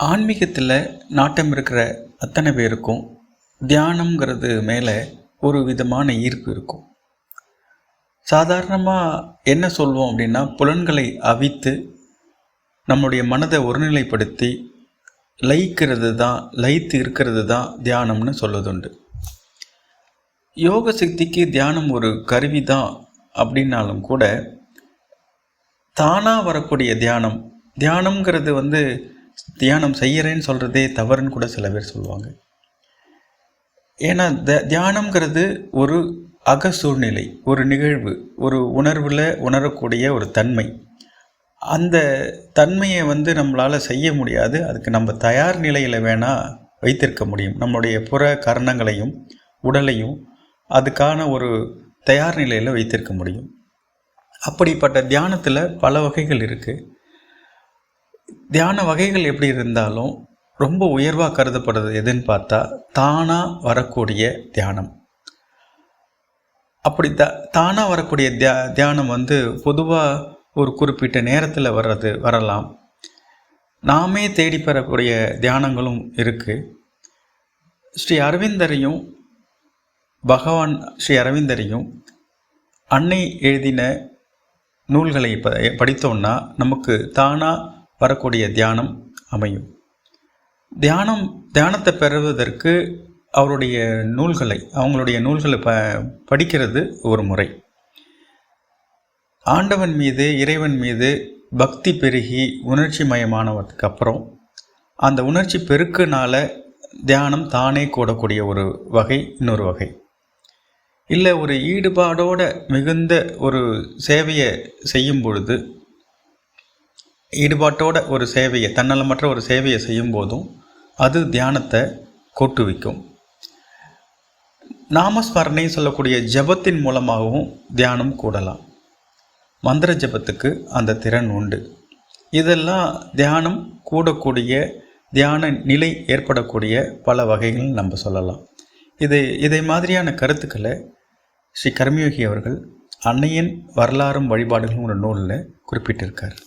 ஆன்மீகத்தில் நாட்டம் இருக்கிற அத்தனை பேருக்கும் தியானம்ங்கிறது மேலே ஒரு விதமான ஈர்ப்பு இருக்கும். சாதாரணமாக என்ன சொல்வோம் அப்படின்னா புலன்களை அவித்து நம்முடைய மனதை ஒருநிலைப்படுத்தி லயிக்கிறது தான் லயித்து இருக்கிறது தான் தியானம்னு சொல்வதுண்டு. யோக சக்திக்கு தியானம் ஒரு கருவி தான் அப்படின்னாலும் கூட தானாக வரக்கூடிய தியானம் தியானம்ங்கிறது வந்து தியானம் செய்கிறேன்னு சொல்கிறதே தவறுன்னு கூட சில பேர் சொல்லுவாங்க. ஏன்னா த தியானம்ங்கிறது ஒரு அக சூழ்நிலை ஒரு நிகழ்வு ஒரு உணர்வில் உணரக்கூடிய ஒரு தன்மை. அந்த தன்மையை வந்து நம்மளால் செய்ய முடியாது அதுக்கு நம்ம தயார் நிலையில் வேணால் வைத்திருக்க முடியும். நம்மளுடைய புற கரணங்களையும் உடலையும் அதுக்கான ஒரு தயார் நிலையில் வைத்திருக்க முடியும். அப்படிப்பட்ட தியானத்தில் பல வகைகள் இருக்குது தியான வகைகள் எப்படி இருந்தாலும் ரொம்ப உயர்வாக கருதப்படுறது எதுன்னு பார்த்தா தானாக வரக்கூடிய தியானம். அப்படி த தானாக வரக்கூடிய தியா தியானம் வந்து பொதுவாக ஒரு குறிப்பிட்ட நேரத்தில் வர்றது வரலாம். நாமே தேடி பெறக்கூடிய தியானங்களும் இருக்குது ஸ்ரீ அரவிந்தரையும் பகவான் ஸ்ரீ அரவிந்தரையும் அன்னை எழுதின நூல்களை ப படித்தோன்னா நமக்கு தானாக வரக்கூடிய தியானம் அமையும். தியானம் தியானத்தை பெறுவதற்கு அவருடைய நூல்களை அவங்களுடைய நூல்களை ப படிக்கிறது ஒரு முறை. ஆண்டவன் மீது இறைவன் மீது பக்தி பெருகி உணர்ச்சி மயமானதுக்கு அப்புறம் அந்த உணர்ச்சி பெருக்குனால தியானம் தானே கூடக்கூடிய ஒரு வகை இன்னொரு வகை. இல்லை ஒரு ஈடுபாடோட மிகுந்த ஒரு சேவையை செய்யும் பொழுது ஈடுபாட்டோட ஒரு சேவையை தன்னலமற்ற ஒரு சேவையை செய்யும் போதும் அது தியானத்தை கூட்டுவிக்கும். நாமஸ்மரணை சொல்லக்கூடிய ஜபத்தின் மூலமாகவும் தியானம் கூடலாம். மந்திர ஜபத்துக்கு அந்த திறன் உண்டு. இதெல்லாம் தியானம் கூடக்கூடிய தியான நிலை ஏற்படக்கூடிய பல வகைகள் நம்ம சொல்லலாம். இது இதை மாதிரியான கருத்துக்களை ஸ்ரீ கர்மயோகி அவர்கள் அன்னையின் வரலாறும் வழிபாடுகளும் ஒரு நூலில் குறிப்பிட்டிருக்கார்.